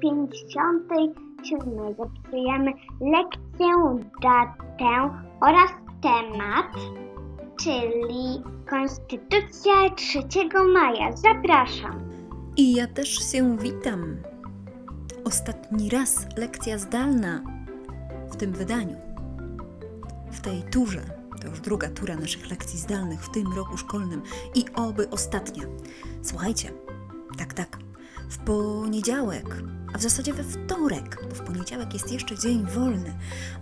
57 zapisujemy lekcję, datę oraz temat, czyli Konstytucja 3 maja. Zapraszam. I ja też się witam. Ostatni raz lekcja zdalna w tym wydaniu. W tej turze. To już druga tura naszych lekcji zdalnych w tym roku szkolnym i oby ostatnia. Słuchajcie, tak, tak. W poniedziałek, a w zasadzie we wtorek, bo w poniedziałek jest jeszcze dzień wolny.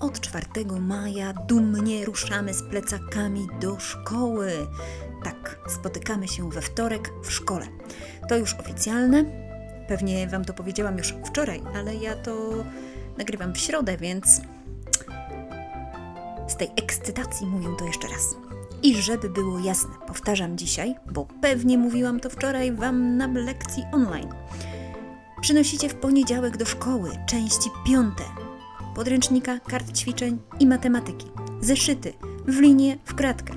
Od 4 maja dumnie ruszamy z plecakami do szkoły. Tak, spotykamy się we wtorek w szkole. To już oficjalne. Pewnie Wam to powiedziałam już wczoraj, ale ja to nagrywam w środę, więc z tej ekscytacji mówię to jeszcze raz. I żeby było jasne, powtarzam dzisiaj, bo pewnie mówiłam to wczoraj Wam na lekcji online. Przynosicie w poniedziałek do szkoły części piąte podręcznika, kart ćwiczeń i matematyki, zeszyty w linię, w kratkę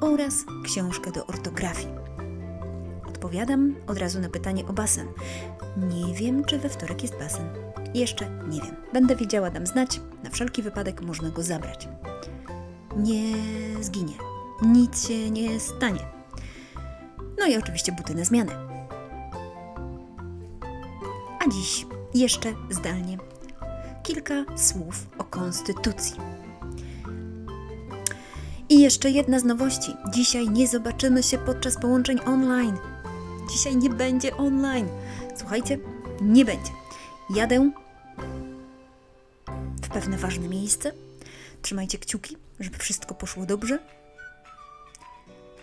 oraz książkę do ortografii. Odpowiadam od razu na pytanie o basen. Nie wiem, czy we wtorek jest basen. Jeszcze nie wiem. Będę wiedziała, dam znać. Na wszelki wypadek można go zabrać. Nie zginie. Nic się nie stanie. No i oczywiście buty na zmianę. Dziś jeszcze zdalnie kilka słów o konstytucji. I jeszcze jedna z nowości. Dzisiaj nie zobaczymy się podczas połączeń online. Dzisiaj nie będzie online. Słuchajcie, nie będzie. Jadę w pewne ważne miejsce. Trzymajcie kciuki, żeby wszystko poszło dobrze.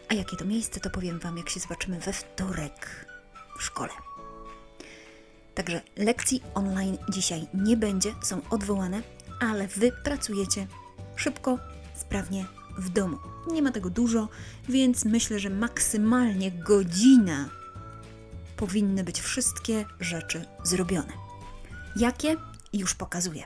A jakie to miejsce, to powiem Wam, jak się zobaczymy we wtorek w szkole. Także lekcji online dzisiaj nie będzie, są odwołane, ale Wy pracujecie szybko, sprawnie w domu. Nie ma tego dużo, więc myślę, że maksymalnie godzina powinny być wszystkie rzeczy zrobione. Jakie? Już pokazuję.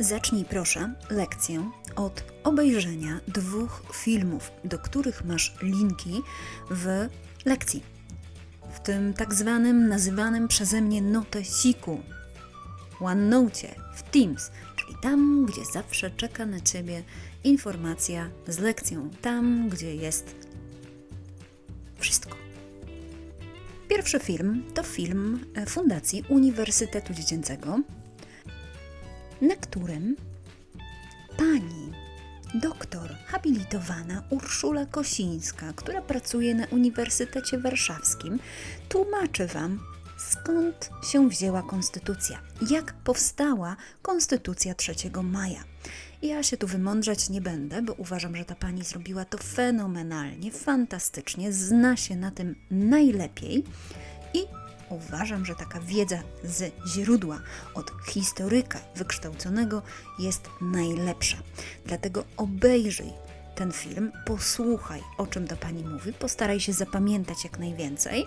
Zacznij proszę lekcję od obejrzenia dwóch filmów, do których masz linki w lekcji. W tym tak zwanym, nazywanym przeze mnie notesiku, OneNote, w Teams, czyli tam, gdzie zawsze czeka na Ciebie informacja z lekcją, tam, gdzie jest wszystko. Pierwszy film to film Fundacji Uniwersytetu Dziecięcego, na którym pani doktor habilitowana Urszula Kosińska, która pracuje na Uniwersytecie Warszawskim, tłumaczy Wam, skąd się wzięła konstytucja, jak powstała konstytucja 3 maja. Ja się tu wymądrzać nie będę, bo uważam, że ta pani zrobiła to fenomenalnie, fantastycznie, zna się na tym najlepiej i uważam, że taka wiedza z źródła od historyka wykształconego jest najlepsza. Dlatego obejrzyj ten film, posłuchaj o czym ta pani mówi, postaraj się zapamiętać jak najwięcej.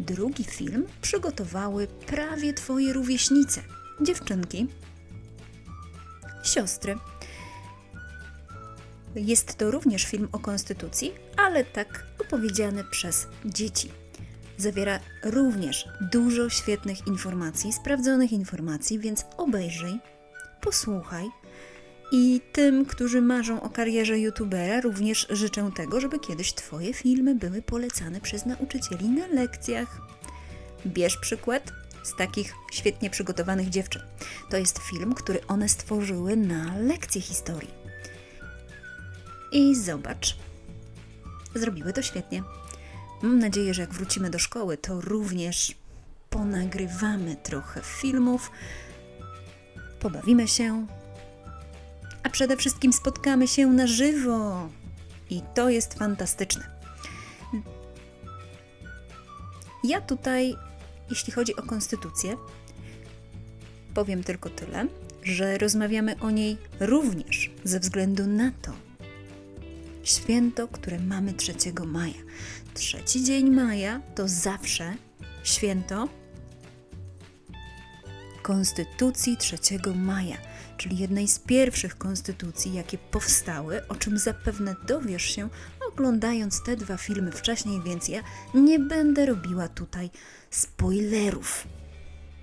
Drugi film przygotowały prawie Twoje rówieśnice, dziewczynki, siostry. Jest to również film o konstytucji, ale tak opowiedziany przez dzieci. Zawiera również dużo świetnych informacji, sprawdzonych informacji, więc obejrzyj, posłuchaj. I tym, którzy marzą o karierze youtubera, również życzę tego, żeby kiedyś Twoje filmy były polecane przez nauczycieli na lekcjach. Bierz przykład z takich świetnie przygotowanych dziewczyn. To jest film, który one stworzyły na lekcję historii. I zobacz, zrobiły to świetnie. Mam nadzieję, że jak wrócimy do szkoły, to również ponagrywamy trochę filmów, pobawimy się, a przede wszystkim spotkamy się na żywo. I to jest fantastyczne. Ja tutaj, jeśli chodzi o konstytucję, powiem tylko tyle, że rozmawiamy o niej również ze względu na to, święto, które mamy 3 maja. Trzeci dzień maja to zawsze święto Konstytucji 3 maja, czyli jednej z pierwszych konstytucji, jakie powstały, o czym zapewne dowiesz się oglądając te dwa filmy wcześniej, więc ja nie będę robiła tutaj spoilerów.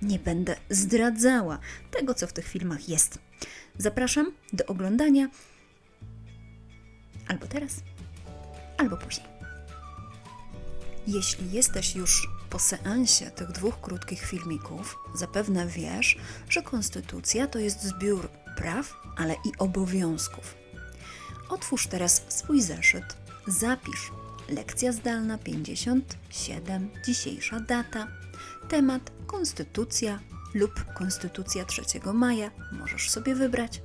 Nie będę zdradzała tego, co w tych filmach jest. Zapraszam do oglądania albo teraz, albo później. Jeśli jesteś już po seansie tych dwóch krótkich filmików, zapewne wiesz, że konstytucja to jest zbiór praw, ale i obowiązków. Otwórz teraz swój zeszyt, zapisz. Lekcja zdalna 57, dzisiejsza data, temat konstytucja lub konstytucja 3 maja, możesz sobie wybrać.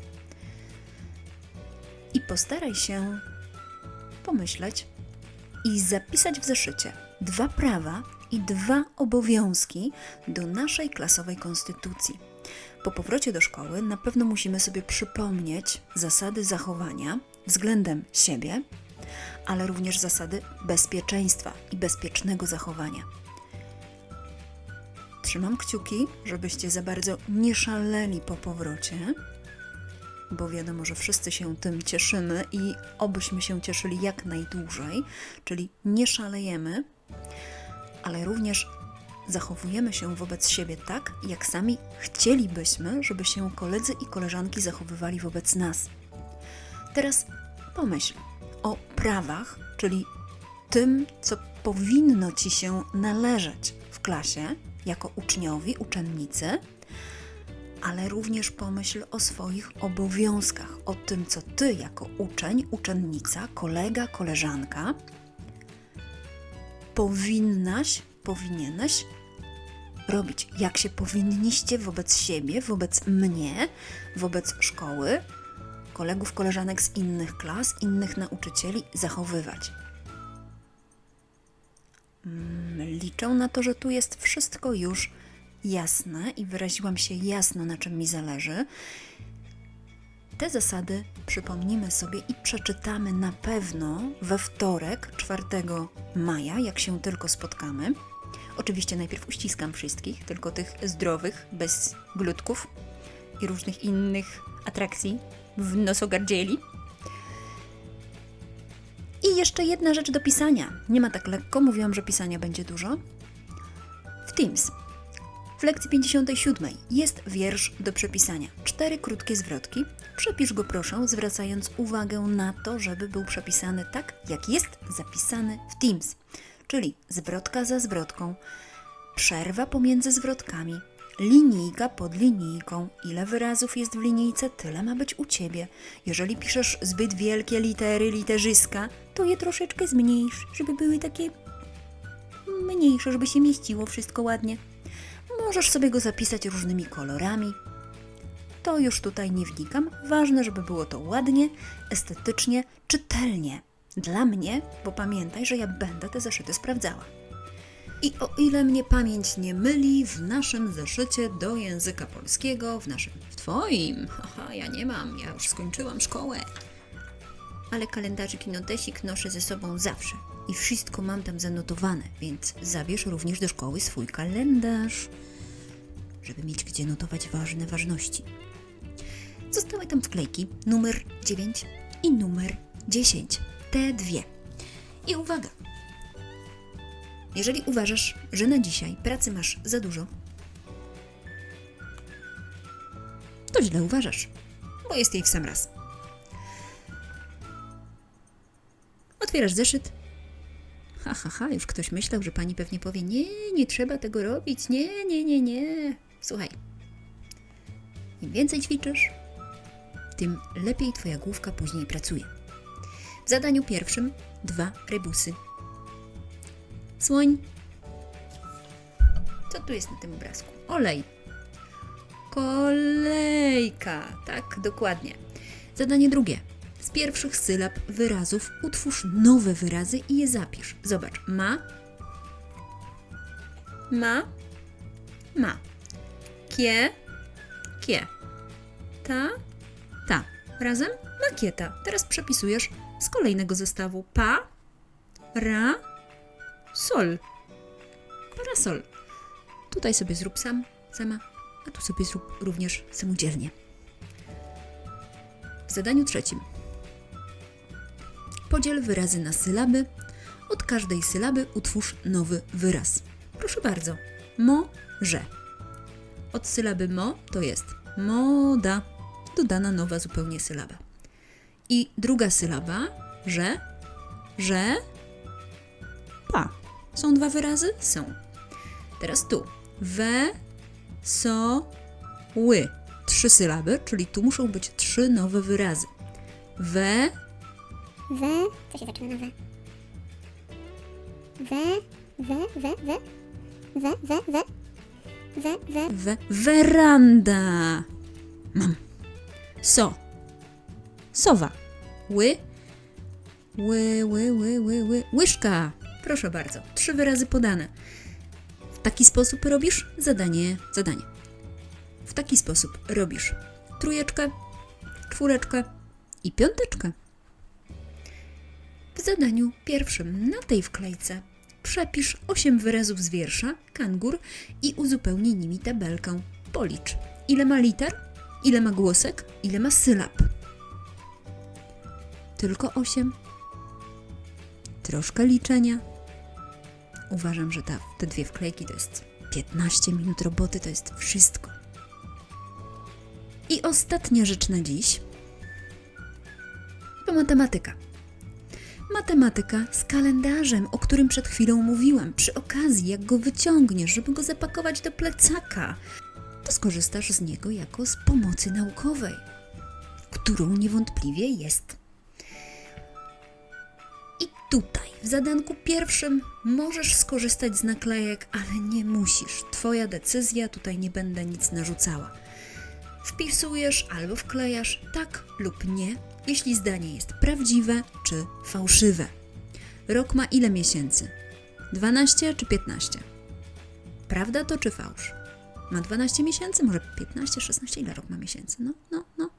I postaraj się pomyśleć i zapisać w zeszycie dwa prawa i dwa obowiązki do naszej klasowej konstytucji. Po powrocie do szkoły na pewno musimy sobie przypomnieć zasady zachowania względem siebie, ale również zasady bezpieczeństwa i bezpiecznego zachowania. Trzymam kciuki, żebyście za bardzo nie szaleli po powrocie, bo wiadomo, że wszyscy się tym cieszymy i obyśmy się cieszyli jak najdłużej, czyli nie szalejemy, ale również zachowujemy się wobec siebie tak, jak sami chcielibyśmy, żeby się koledzy i koleżanki zachowywali wobec nas. Teraz pomyśl o prawach, czyli tym, co powinno ci się należeć w klasie jako uczniowi, uczennicy, ale również pomyśl o swoich obowiązkach, o tym, co ty jako uczeń, uczennica, kolega, koleżanka powinnaś, powinieneś robić, jak się powinniście wobec siebie, wobec mnie, wobec szkoły, kolegów, koleżanek z innych klas, innych nauczycieli zachowywać. Mm, Liczę na to, że tu jest wszystko już jasne i wyraziłam się jasno, na czym mi zależy. Te zasady przypomnimy sobie i przeczytamy na pewno we wtorek, 4 maja, jak się tylko spotkamy. Oczywiście najpierw uściskam wszystkich, tylko tych zdrowych, bez glutków i różnych innych atrakcji w nosogardzieli. I jeszcze jedna rzecz do pisania. Nie ma tak lekko, mówiłam, że pisania będzie dużo. W Teams w lekcji 57 jest wiersz do przepisania. Cztery krótkie zwrotki. Przepisz go proszę, zwracając uwagę na to, żeby był przepisany tak, jak jest zapisany w Teams. Czyli zwrotka za zwrotką, przerwa pomiędzy zwrotkami, linijka pod linijką. Ile wyrazów jest w linijce, tyle ma być u ciebie. Jeżeli piszesz zbyt wielkie litery, literzyska, to je troszeczkę zmniejsz, żeby były takie mniejsze, żeby się mieściło wszystko ładnie. Możesz sobie go zapisać różnymi kolorami. To już tutaj nie wnikam. Ważne, żeby było to ładnie, estetycznie, czytelnie. Dla mnie, bo pamiętaj, że ja będę te zeszyty sprawdzała. I o ile mnie pamięć nie myli, w naszym zeszycie do języka polskiego, w naszym, w twoim, haha, ja nie mam, ja już skończyłam szkołę. Ale kalendarzyk i notesik noszę ze sobą zawsze i wszystko mam tam zanotowane, więc zabierz również do szkoły swój kalendarz, żeby mieć gdzie notować ważne ważności. Zostały tam wklejki numer 9 i numer 10. Te dwie. I uwaga! Jeżeli uważasz, że na dzisiaj pracy masz za dużo, to źle uważasz, bo jest jej w sam raz. Otwierasz zeszyt. Ha, ha, ha, już ktoś myślał, że pani pewnie powie: Nie, nie trzeba tego robić, nie, nie, nie, nie. Słuchaj, im więcej ćwiczysz, tym lepiej Twoja główka później pracuje. W zadaniu pierwszym dwa rebusy. Słoń. Co tu jest na tym obrazku? Olej. Kolejka. Tak, dokładnie. Zadanie drugie. Z pierwszych sylab wyrazów utwórz nowe wyrazy i je zapisz. Zobacz. Ma. Ma. Ma. Kie. Kie. Ta. Ta. Razem makieta. Teraz przepisujesz z kolejnego zestawu. Pa. Ra. Sol. Parasol. Tutaj sobie zrób sam, sama, a tu sobie zrób również samodzielnie. W zadaniu trzecim. Podziel wyrazy na sylaby. Od każdej sylaby utwórz nowy wyraz. Proszę bardzo. Mo, że. Od sylaby mo to jest moda. Dodana nowa zupełnie sylaba. I druga sylaba, że, że, pa. Są dwa wyrazy? Są. Teraz tu. We, so, ły. Trzy sylaby, czyli tu muszą być trzy nowe wyrazy. We, We, co się zaczyna na we? We, we, we, we, we, we, we, we, we, we, weranda. Mam. So. Sowa. Ły. Ły, ły, ły, ły, ły. Łyżka. Proszę bardzo. Trzy wyrazy podane. W taki sposób robisz zadanie, zadanie. W taki sposób robisz trójeczkę, czwóreczkę i piąteczkę. W zadaniu pierwszym na tej wklejce przepisz 8 wyrazów z wiersza Kangur i uzupełnij nimi tabelkę. Policz, ile ma liter, ile ma głosek, ile ma sylab. Tylko 8. Troszkę liczenia. Uważam, że ta, te dwie wklejki to jest 15 minut roboty, to jest wszystko. I ostatnia rzecz na dziś to matematyka. Matematyka z kalendarzem, o którym przed chwilą mówiłam. Przy okazji, jak go wyciągniesz, żeby go zapakować do plecaka, to skorzystasz z niego jako z pomocy naukowej, którą niewątpliwie jest. I tutaj, w zadanku pierwszym, możesz skorzystać z naklejek, ale nie musisz. Twoja decyzja, tutaj nie będę nic narzucała. Wpisujesz albo wklejasz tak lub nie, jeśli zdanie jest prawdziwe czy fałszywe. Rok ma ile miesięcy? 12 czy 15? Prawda to czy fałsz? Ma 12 miesięcy? Może 15, 16? Ile rok ma miesięcy? No, no, no.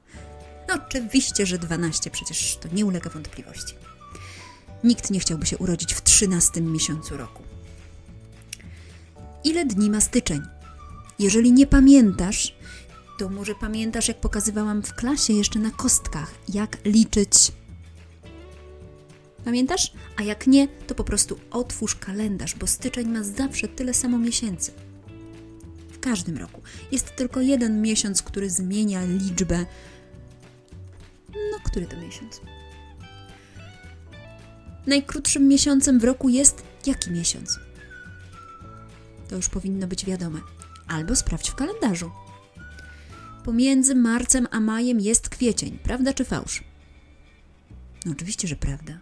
No oczywiście, że 12, przecież to nie ulega wątpliwości. Nikt nie chciałby się urodzić w 13 miesiącu roku. Ile dni ma styczeń? Jeżeli nie pamiętasz, to może pamiętasz, jak pokazywałam w klasie jeszcze na kostkach, jak liczyć. Pamiętasz? A jak nie, to po prostu otwórz kalendarz, bo styczeń ma zawsze tyle samo miesięcy. W każdym roku. Jest tylko jeden miesiąc, który zmienia liczbę. No, który to miesiąc? Najkrótszym miesiącem w roku jest jaki miesiąc? To już powinno być wiadome. Albo sprawdź w kalendarzu. Pomiędzy marcem a majem jest kwiecień, prawda czy fałsz? No oczywiście, że prawda.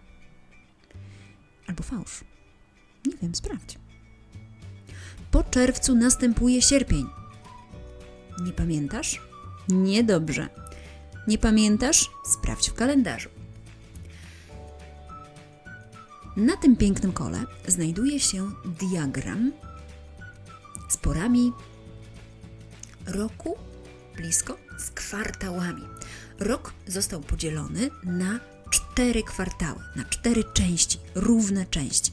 Albo fałsz. Nie wiem, sprawdź. Po czerwcu następuje sierpień. Nie pamiętasz? Niedobrze. Nie pamiętasz? Sprawdź w kalendarzu. Na tym pięknym kole znajduje się diagram z porami roku blisko z kwartałami. Rok został podzielony na cztery kwartały, na cztery części, równe części.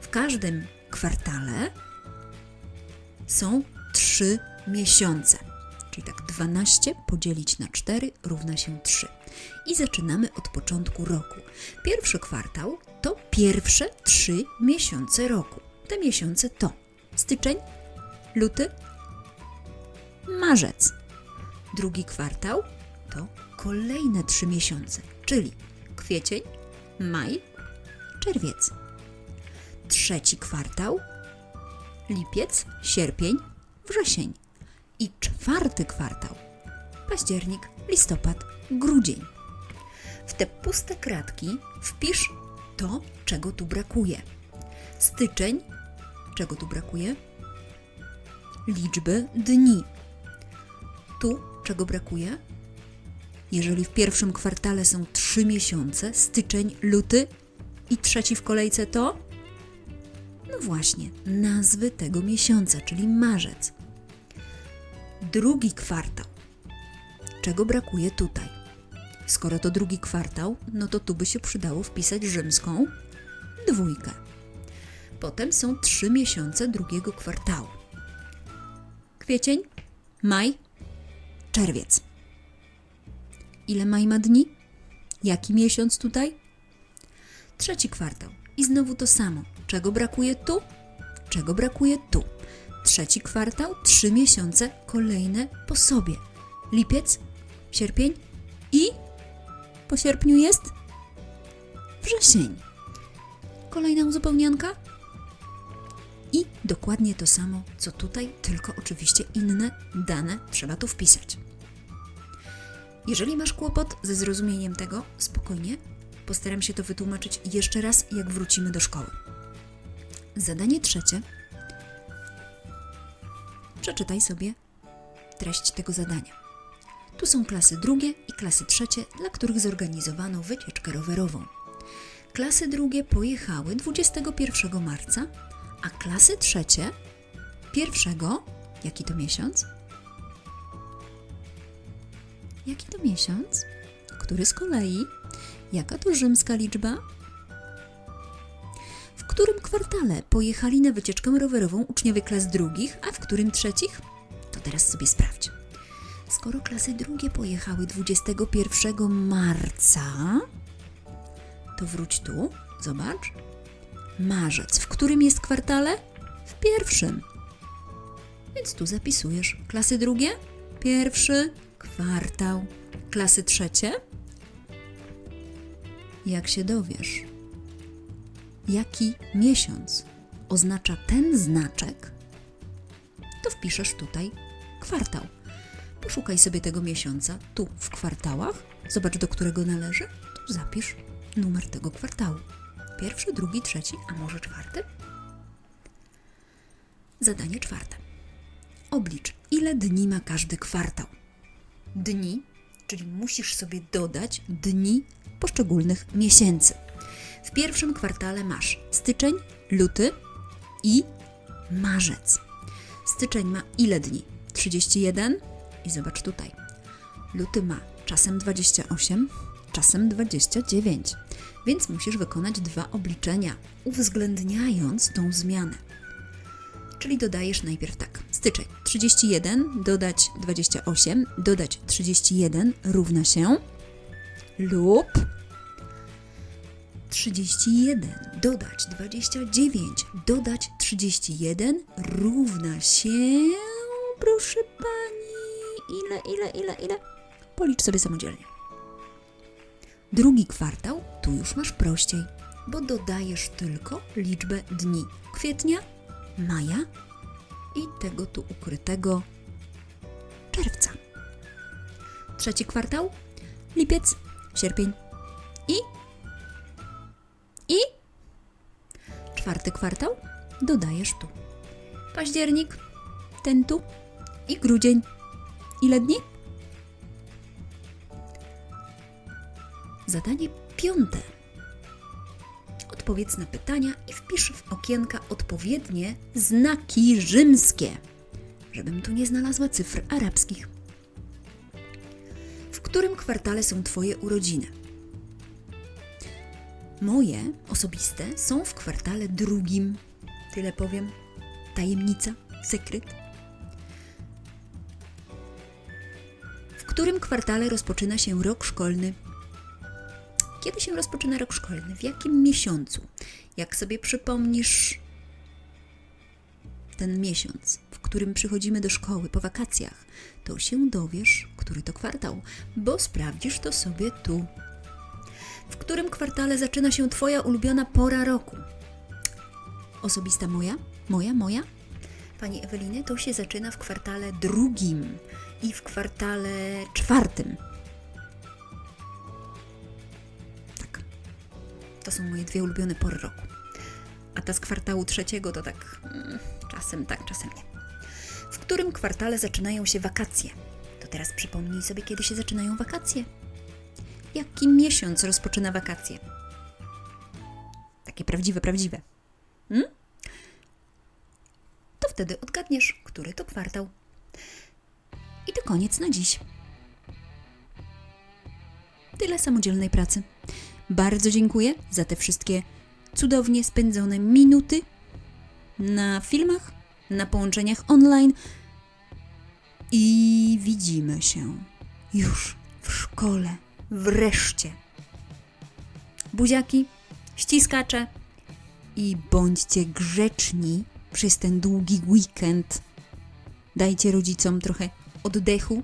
W każdym kwartale są trzy miesiące. Czyli tak 12 podzielić na 4 równa się 3. I zaczynamy od początku roku. Pierwszy kwartał to pierwsze trzy miesiące roku. Te miesiące to styczeń, luty, marzec. Drugi kwartał to kolejne trzy miesiące, czyli kwiecień, maj, czerwiec. Trzeci kwartał lipiec, sierpień, wrzesień. I czwarty kwartał październik, listopad, grudzień. W te puste kratki wpisz to, czego tu brakuje. Styczeń, czego tu brakuje? Liczby dni. Tu czego brakuje? Jeżeli w pierwszym kwartale są trzy miesiące, styczeń, luty i trzeci w kolejce to? No właśnie, nazwy tego miesiąca, czyli marzec. Drugi kwartał. Czego brakuje tutaj? Skoro to drugi kwartał, no to tu by się przydało wpisać rzymską dwójkę. Potem są trzy miesiące drugiego kwartału. Kwiecień, maj, czerwiec. Ile maj ma dni? Jaki miesiąc tutaj? Trzeci kwartał. I znowu to samo. Czego brakuje tu? Czego brakuje tu? Trzeci kwartał, trzy miesiące kolejne po sobie. Lipiec, sierpień i po sierpniu jest wrzesień. Kolejna uzupełnianka i dokładnie to samo, co tutaj, tylko oczywiście inne dane trzeba tu wpisać. Jeżeli masz kłopot ze zrozumieniem tego, spokojnie, postaram się to wytłumaczyć jeszcze raz, jak wrócimy do szkoły. Zadanie trzecie. Przeczytaj sobie treść tego zadania. Tu są klasy drugie i klasy trzecie, dla których zorganizowano wycieczkę rowerową. Klasy drugie pojechały 21 marca, a klasy trzecie pierwszego, jaki to miesiąc? Jaki to miesiąc? Który z kolei, jaka to rzymska liczba? W którym kwartale pojechali na wycieczkę rowerową uczniowie klas drugich, a w którym trzecich? To teraz sobie sprawdź. Skoro klasy drugie pojechały 21 marca, to wróć tu, zobacz. Marzec. W którym jest kwartale? W pierwszym. Więc tu zapisujesz. Klasy drugie? Pierwszy kwartał. Klasy trzecie? Jak się dowiesz, jaki miesiąc oznacza ten znaczek, to wpiszesz tutaj kwartał. Poszukaj sobie tego miesiąca tu w kwartałach, zobacz do którego należy, tu zapisz numer tego kwartału. Pierwszy, drugi, trzeci, a może czwarty? Zadanie czwarte. Oblicz, ile dni ma każdy kwartał. Dni, czyli musisz sobie dodać dni poszczególnych miesięcy. W pierwszym kwartale masz styczeń, luty i marzec. Styczeń ma ile dni? 31 i zobacz tutaj. Luty ma czasem 28, czasem 29, więc musisz wykonać dwa obliczenia, uwzględniając tą zmianę. Czyli dodajesz najpierw tak. Styczeń 31 dodać 28 dodać 31 równa się lub 31 dodać 29 dodać 31 równa się proszę pani ile ile ile ile policz sobie samodzielnie. Drugi kwartał tu już masz prościej, bo dodajesz tylko liczbę dni kwietnia, maja i tego tu ukrytego czerwca. Trzeci kwartał lipiec, sierpień i i czwarty kwartał dodajesz tu. Październik, ten tu i grudzień. Ile dni? Zadanie piąte. Odpowiedz na pytania i wpisz w okienka odpowiednie znaki rzymskie, żebym tu nie znalazła cyfr arabskich. W którym kwartale są Twoje urodziny? Moje osobiste są w kwartale drugim. Tyle powiem. Tajemnica, sekret. W którym kwartale rozpoczyna się rok szkolny? Kiedy się rozpoczyna rok szkolny? W jakim miesiącu? Jak sobie przypomnisz ten miesiąc, w którym przychodzimy do szkoły po wakacjach, to się dowiesz, który to kwartał, bo sprawdzisz to sobie tu. W którym kwartale zaczyna się Twoja ulubiona pora roku? Osobista moja? Moja, moja? Pani Eweliny, to się zaczyna w kwartale drugim i w kwartale czwartym. To są moje dwie ulubione pory roku. A ta z kwartału trzeciego to tak mm, czasem tak, czasem nie. W którym kwartale zaczynają się wakacje? To teraz przypomnij sobie, kiedy się zaczynają wakacje. Jaki miesiąc rozpoczyna wakacje? Takie prawdziwe, prawdziwe. Hmm? To wtedy odgadniesz, który to kwartał. I to koniec na dziś. Tyle samodzielnej pracy. Bardzo dziękuję za te wszystkie cudownie spędzone minuty na filmach, na połączeniach online i widzimy się już w szkole. Wreszcie. Buziaki ściskacze i bądźcie grzeczni przez ten długi weekend. Dajcie rodzicom trochę oddechu